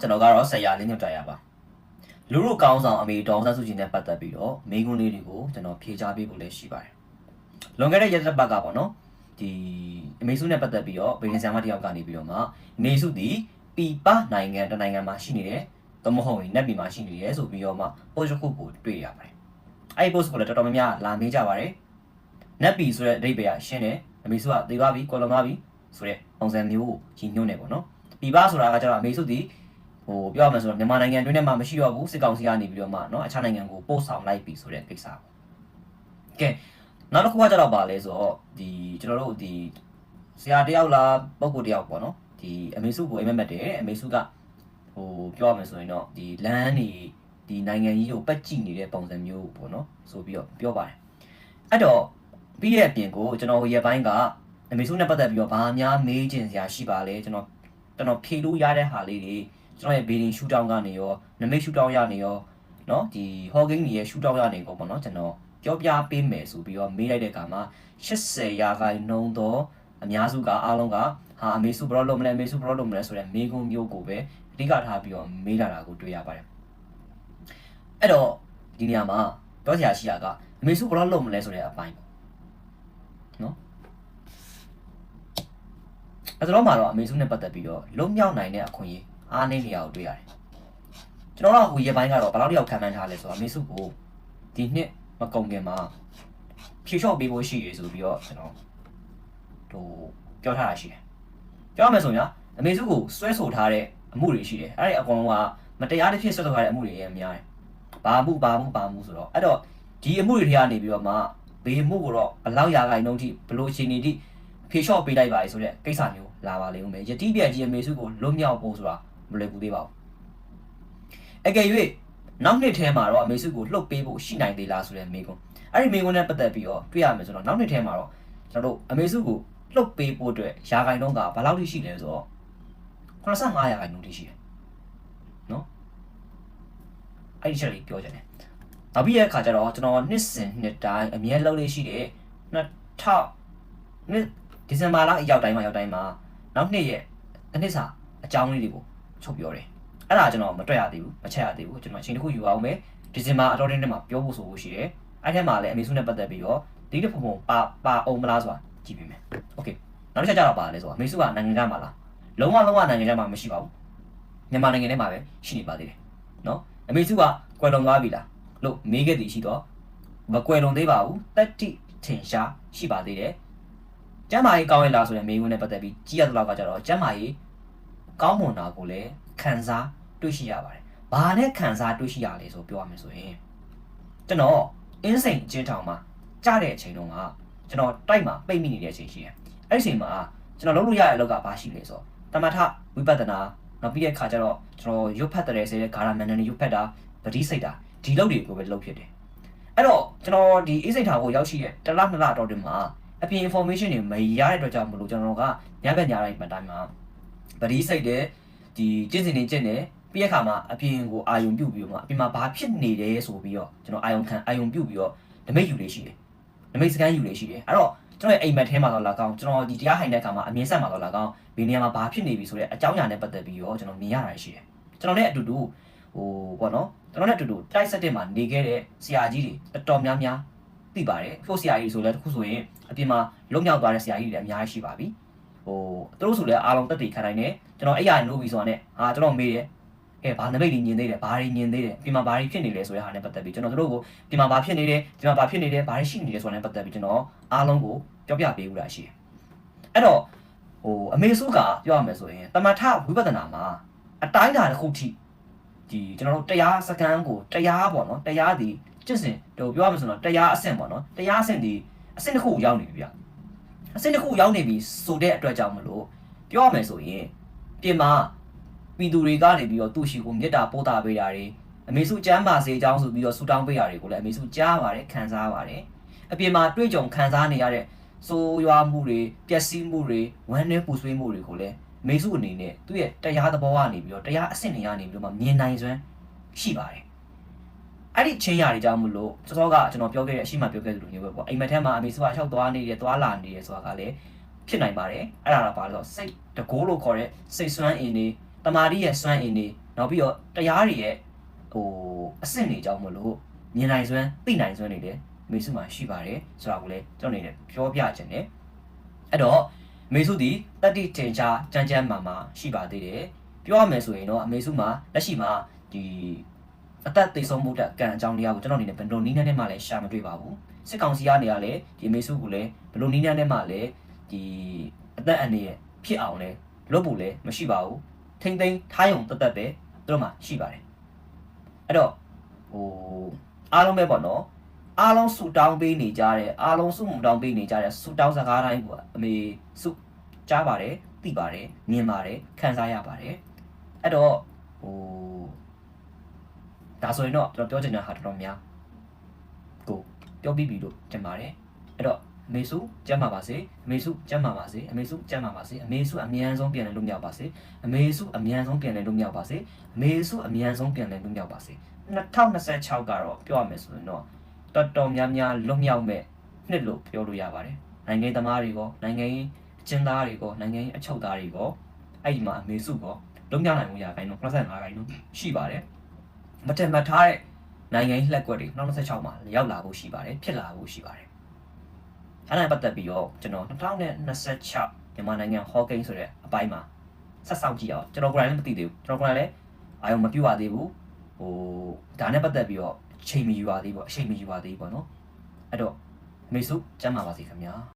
ကျွန်တော်ကတော့ဆရာလင်းညွတ်ကြရပါလူလူကောင်းဆောင်အမေတော်ဆန်းစုကြည်နဲ့ပတ်သက်ပြီးတော့မိန်းကုန်းလေးတွေကိုကျွန်တော်ဖြေချပေးဖို့လည်းရှိပါတယ်လွန်ခဲ့တဲ့ရက်သက်ပတ်ကပေါ့နော်ဒီအမေစုနဲ့ပတ်သက်ပြီးတော့ဗေဒင်ဆရာမတစ်ယောက်ကနေပြီးတော့မှနေစုသည်ပီပနိုင်ငံတစ်နိုင်ငံမှာရှိနေတယ်သမဟုတ်ရင်နက်ပီမှာရှိနေတယ်ဆိုပြီးတော့မှ post တစ်ခုကိုတွေ့ရပါတယ်အဲ့ဒီ post ကိုလည်းတော်တော်များများလာမေးကြပါတယ်နက်ပီဆိုတဲ့အဓိပ္ပာယ်ကရှင်းတယ်အမေစုကသေသွားပြီကော်လွန်သွားပြီဆိုတဲ့ပုံစံမျိုးကိုကြီးညွှန်းနေပေါ့နော်ပီပဆိုတာကကျတော့အမေစုသည် ဟိုပြောရမယ်ဆိုတော့မြန်မာနိုင်ငံတွင်းထဲမှာမရှိတော့ဘူးစစ်ကောင်စီကနေပြီးတော့မှเนาะအခြားနိုင်ငံကိုပို့ဆောင်လိုက်ပြီဆိုတဲ့ကိစ္စပေါ့။ကဲနောက်တစ်ခုကကြတော့ပါလဲဆိုတော့ဒီကျွန်တော်တို့ဒီဆရာတယောက်လားပုဂ္ဂိုလ်တယောက်ပေါ့နော်ဒီအမေစုကိုအိမ်မက်မက်တယ်အမေစုကဟိုပြောရမယ်ဆိုရင်တော့ဒီလမ်းနေဒီနိုင်ငံကြီးကိုပတ်ကြည့်နေတဲ့ပုံစံမျိုးပေါ့နော်ဆိုပြီးတော့ပြောပါတယ်။အဲ့တော့ပြီးတဲ့အပြင်ကိုကျွန်တော်ရေပိုင်းကအမေစုနဲ့ပတ်သက်ပြီးတော့ဘာများမေးချင်စရာရှိပါလဲကျွန်တော်ကျွန်တော်ဖြေလို့ရတဲ့ဟာလေးတွေ ကျွန်တော်ရဲ့ building shoot down ကနေရောနမိတ် shoot down ရနေရောเนาะဒီ hogging တွေရဲ့ shoot down ရနေကိုပေါ့เนาะကျွန်တော်ပြောပြပေးမယ်ဆိုပြီးတော့မေးလိုက်တဲ့အခါမှာ80ရာခိုင်နှုန်းသောအများစုကအားလုံးကဟာအမေစုဘရောလုံးမလဲအမေစုဘရောလုံးမလဲဆိုတဲ့မေးခွန်းမျိုးကိုပဲအဓိကထားပြီးတော့မေးလာတာကိုတွေ့ရပါတယ်အဲ့တော့ဒီနေရာမှာပြောစရာရှိတာကအမေစုဘရောလုံးမလဲဆိုတဲ့အပိုင်းပေါ့เนาะအဲ့တော့မှတော့အမေစုနဲ့ပတ်သက်ပြီးတော့လုံးမြောက်နိုင်တဲ့အခွင့်အရေး အားနည်းနေရကိုတွေ့ရတယ်ကျွန်တော်တို့ဟိုရေပိုင်းကတော့ဘယ်လောက်တယောက်ခံမှန်းထားလဲဆိုတော့မေစုကိုဒီနှစ်မကုန်ခင်မှာဖြေလျှော့ပေးဖို့ရှိရဆိုပြီးတော့ကျွန်တော်ဟိုပြောထားတာရှိတယ်ပြောရမယ်ဆိုရင်အမေစုကိုဆွဲဆိုထားတဲ့အမှုတွေရှိတယ်အဲ့ဒီအကောင်ကမတရားတစ်ဖြစ်ဆွဲဆိုထားတဲ့အမှုတွေရဲ့များတယ်ဘာမှုဘာမှုဘာမှုဆိုတော့အဲ့တော့ဒီအမှုတွေတွေကနေပြီးတော့မှဘေးမှုကိုတော့ဘလောက်ရာခိုင်နှုန်းထိဘလို့အခြေအနေထိဖြေလျှော့ပေးလိုက်ပါလေဆိုတဲ့ကိစ္စမျိုးလာပါလိမ့်ဦးမယ်ယတိပြည့်ကြီးအမေစုကိုလွတ်မြောက်ဖို့ဆိုတာ မလွယ်ကူသေးပါဘူးအကယ်၍နောက်နှစ်ထဲမှာတော့အမေစုကိုလှုပ်ပေးဖို့ရှိနိုင်သေးလားဆိုတဲ့မေးခွန်းအဲ့ဒီမေးခွန်းနဲ့ပတ်သက်ပြီးတော့တွေ့ရမယ်ဆိုတော့နောက်နှစ်ထဲမှာတော့ကျွန်တော်တို့အမေစုကိုလှုပ်ပေးဖို့အတွက်ယာဂိုင်နှုန်းကဘယ်လောက်ထိရှိလဲဆိုတော့85ရာခိုင်နှုန်းထိရှိတယ်နော်အဲ့ဒီချက်လေးပြောချင်တယ်နောက်ပြီးရဲ့အခါကျတော့ကျွန်တော်နှစ်စဉ်နှစ်တိုင်းအမြဲလှုပ်လေးရှိတယ်2000နှစ်ဒီဇင်ဘာလအရောက်တိုင်းမှာရောက်တိုင်းမှာနောက်နှစ်ရဲ့တစ်နှစ်စာအကြောင်းလေးတွေကို ချုပ်ပြောတယ်အဲ့ဒါကျွန်တော်မတွေ့ရသေးဘူးမချက်ရသေးဘူးကျွန်တော်အချိန်တစ်ခုယူအောင်မယ်ဒီဇင်ဘာအတော်တင်းထဲမှာပြောဖို့ဆိုဖို့ရှိတယ်အဲ့ထဲမှာလည်းအမေစုနဲ့ပတ်သက်ပြီးတော့ဒီတစ်ဖုံဖုံပါပါအောင်မလားဆိုတာကြည့်ပေးမယ်โอเคနောက်တစ်ချက်ကြတော့ပါလဲဆိုတာအမေစုကနိုင်ငံခြားမှာလားလုံးဝလုံးဝနိုင်ငံခြားမှာမရှိပါဘူးမြန်မာနိုင်ငံထဲမှာပဲရှိနေပါသေးတယ်နော်အမေစုကကွယ်လွန်သွားပြီလားလို့မေးခဲ့သည်ရှိတော့မကွယ်လွန်သေးပါဘူးတက်တိထင်ရှားရှိပါသေးတယ်ကျမ်းမာရေးကောင်းရလားဆိုတဲ့မေးခွန်းနဲ့ပတ်သက်ပြီးကြည့်ရတဲ့လောက်ကကြတော့ကျမ်းမာရေး ကောင်းမွန်တာကိုလည်းခံစားတွေ့ရှိရပါတယ်။ဘာနဲ့ခံစားတွေ့ရှိရလဲဆိုပြောရမယ်ဆိုရင်ကျွန်တော်အင်းစိန်အချင်းထောင်မှာကြားတဲ့အချိန်တုန်းကကျွန်တော်တိုက်မှာပိတ်မိနေတဲ့အချိန်ရှိတယ်။အဲ့ဒီအချိန်မှာကျွန်တော်လုပ်လို့ရတဲ့အလုပ်ကဘာရှိလဲဆိုတော့တမထဝိပဿနာနောက်ပြီးတဲ့အခါကျတော့ကျွန်တော်ရုပ်ဖတ်တယ်ဆိုတဲ့ဂါရမန်နန်ရုပ်ဖတ်တာပတိစိတ်တာဒီလုပ်တွေကိုပဲလုပ်ဖြစ်တယ်။အဲ့တော့ကျွန်တော်ဒီအေးစိတ်ထာကိုရောက်ရှိတဲ့တစ်လနှစ်လတော့တင်မှာအပြင် information တွေမရတဲ့အတွက်ကြောင့်မလို့ကျွန်တော်ကညဘက်ညတိုင်းမှတိုင်းမှာ ပရိစိတ်တဲ့ဒီကျင့်စဉ်တွေကျင့်တယ်ပြီးရခါမှာအပြင်ကိုအာယုံပြုတ်ပြီးတော့မှအပြင်မှာဘာဖြစ်နေတယ်ဆိုပြီးတော့ကျွန်တော်အာယုံခံအာယုံပြုတ်ပြီးတော့နမိတ်ယူလေးရှိတယ်နမိတ်စကန်ယူလေးရှိတယ်အဲ့တော့ကျွန်တော်ရဲ့အိမ်မက်ထဲမှာတော့လာကောင်းကျွန်တော်ဒီတရားဟိုင်တဲ့ခါမှာအမြင်ဆက်မှာတော့လာကောင်းဘယ်နေရာမှာဘာဖြစ်နေပြီဆိုတဲ့အကြောင်းအရာနဲ့ပတ်သက်ပြီးတော့ကျွန်တော်မြင်ရတာရှိတယ်ကျွန်တော်နဲ့အတူတူဟိုပေါ့နော်ကျွန်တော်နဲ့အတူတူတိုက်ဆက်တဲ့မှာနေခဲ့တဲ့ဆရာကြီးတွေတော်တော်များများသိပါတယ်ဖို့ဆရာကြီးဆိုလဲတခုဆိုရင်အပြင်မှာလုံမြောက်သွားတဲ့ဆရာကြီးတွေလည်းအများကြီးရှိပါပြီ ဟိုသူတို့ဆိုလဲအားလုံးတက်တည်ခံနိုင်တယ်ကျွန်တော်အဲ့ရနိုးပြီဆိုတာနဲ့ဟာကျွန်တော်မေးတယ်ကဲဘာနမိတ်ကြီးညင်သေးတယ်ဘာတွေညင်သေးတယ်ပြင်မှာဘာတွေဖြစ်နေလဲဆိုတဲ့ဟာနဲ့ပတ်သက်ပြီးကျွန်တော်တို့ကိုပြင်မှာဘာဖြစ်နေတယ်ပြင်မှာဘာဖြစ်နေတယ်ဘာတွေရှိနေတယ်ဆိုတာနဲ့ပတ်သက်ပြီးကျွန်တော်အားလုံးကိုပြောပြပေးဦးတာရှိတယ်အဲ့တော့ဟိုအမေစုကပြောရမယ်ဆိုရင်တမထဝိပဿနာမှာအတိုင်းအတာတစ်ခုထိဒီကျွန်တော်တို့တရားစကန်ကိုတရားပေါ့နော်တရားဒီကျင့်စဉ်တို့ပြောရမယ်ဆိုတော့တရားအဆင့်ပေါ့နော်တရားအဆင့်ဒီအဆင့်တစ်ခုကိုရောက်နေပြီဗျ အဆင့်တစ်ခုရောက်နေပြီဆိုတဲ့အတွက်ကြောင့်မလို့ပြောရမယ်ဆိုရင်ပြင်မှာပြည်သူတွေကနေပြီးတော့သူ့ရှိကိုမေတ္တာပို့တာပေးတာတွေအမေစုကျမ်းပါစေအကြောင်းဆိုပြီးတော့ဆူတောင်းပေးတာတွေကိုလည်းအမေစုကြားပါတယ်ခံစားပါတယ်အပြင်မှာတွေ့ကြုံခံစားနေရတဲ့ဆိုးရွားမှုတွေပျက်စီးမှုတွေဝမ်းနည်းပူဆွေးမှုတွေကိုလည်းအမေစုအနေနဲ့သူ့ရဲ့တရားသဘောကနေပြီးတော့တရားအဆင့်တွေကနေပြီးတော့မှမြင်နိုင်စွမ်းရှိပါတယ် အဲ့ဒီချင်းရာတွေကြောင့်မလို့စောစောကကျွန်တော်ပြောခဲ့တဲ့အရှိမပြောခဲ့သလိုမျိုးပဲပေါ့အိမ်မက်ထဲမှာအမေစုကလျှောက်သွားနေတယ်သွားလာနေတယ်ဆိုတာကလည်းဖြစ်နိုင်ပါတယ်အဲ့ဒါတော့ပါလို့စိတ်တကိုးလို့ခေါ်တဲ့စိတ်စွမ်းအင်တွေတမာတိရဲ့စွမ်းအင်တွေနောက်ပြီးတော့တရားတွေရဲ့ဟိုအဆင့်တွေကြောင့်မလို့မြင်နိုင်စွမ်းသိနိုင်စွမ်းတွေလည်းမေစုမှာရှိပါတယ်ဆိုတာကိုလည်းကျွန်တော်အနေနဲ့ပြောပြခြင်းတယ်အဲ့တော့မေစုဒီတတိတင်ချာကြမ်းကြမ်းမာမာရှိပါသေးတယ်ပြောရမယ်ဆိုရင်တော့အမေစုမှာလက်ရှိမှာဒီ အသက်သိဆုံးမှုတက်ကံအကြောင်းတရားကိုကျွန်တော်အနေနဲ့ဘယ်လိုနည်းနဲ့မှလည်းရှာမတွေ့ပါဘူးစစ်ကောင်စီကနေရလဲဒီအမေစုကိုလည်းဘယ်လိုနည်းနဲ့မှလည်းဒီအသက်အန္တရာယ်ဖြစ်အောင်လဲလုပ်ဖို့လည်းမရှိပါဘူးထိမ့်သိမ်းထားရုံတက်တက်ပဲသူတို့မှရှိပါတယ်အဲ့တော့ဟိုအားလုံးပဲပေါ့နော်အားလုံးဆူတောင်းပေးနေကြတဲ့အားလုံးဆူမတောင်းပေးနေကြတဲ့ဆူတောင်းစကားတိုင်းကိုအမေစုကြားပါတယ်သိပါတယ်မြင်ပါတယ်ခံစားရပါတယ်အဲ့တော့ဟို ဒါဆိုရင်တော့ကျွန်တော်ပြောချင်တာဟာတော်တော်များကိုပြောပြီးပြီလို့ထင်ပါတယ်အဲ့တော့အမေစုကျမ်းပါပါစေအမေစုကျမ်းပါပါစေအမေစုကျမ်းပါပါစေအမေစုအမြန်ဆုံးပြန်လည်လွတ်မြောက်ပါစေအမေစုအမြန်ဆုံးပြန်လည်လွတ်မြောက်ပါစေအမေစုအမြန်ဆုံးပြန်လည်လွတ်မြောက်ပါစေ2026ကတော့ပြောရမယ်ဆိုရင်တော့တော်တော်များများလွတ်မြောက်မဲ့နှစ်လို့ပြောလို့ရပါတယ်နိုင်ငံသမားတွေကောနိုင်ငံရေးအကျဉ်းသားတွေကောနိုင်ငံရေးအချုပ်သားတွေကောအဲ့ဒီမှာအမေစုကောလွတ်မြောက်နိုင်မှုရခိုင်တော့85ခိုင်တော့ရှိပါတယ် မတည်မထားတဲ့နိုင်ငံရေးလှက်ကွက်တွေ2026မှာရောက်လာဖို့ရှိပါတယ်ဖြစ်လာဖို့ရှိပါတယ်အဲ့ဒါနဲ့ပတ်သက်ပြီးတော့ကျွန်တော်2026မြန်မာနိုင်ငံဟော့ကိန်းဆိုတဲ့အပိုင်းမှာဆက်ဆောင်ကြည့်အောင်ကျွန်တော်ကိုယ်တိုင်လည်းမသိသေးဘူးကျွန်တော်ကိုယ်တိုင်လည်းအာရုံမပြည့်ပါသေးဘူးဟိုဒါနဲ့ပတ်သက်ပြီးတော့အချိန်မယူပါသေးဘူးအချိန်မယူပါသေးဘူးပေါ့နော်အဲ့တော့မေစုကျမ်းပါပါစေခင်ဗျာ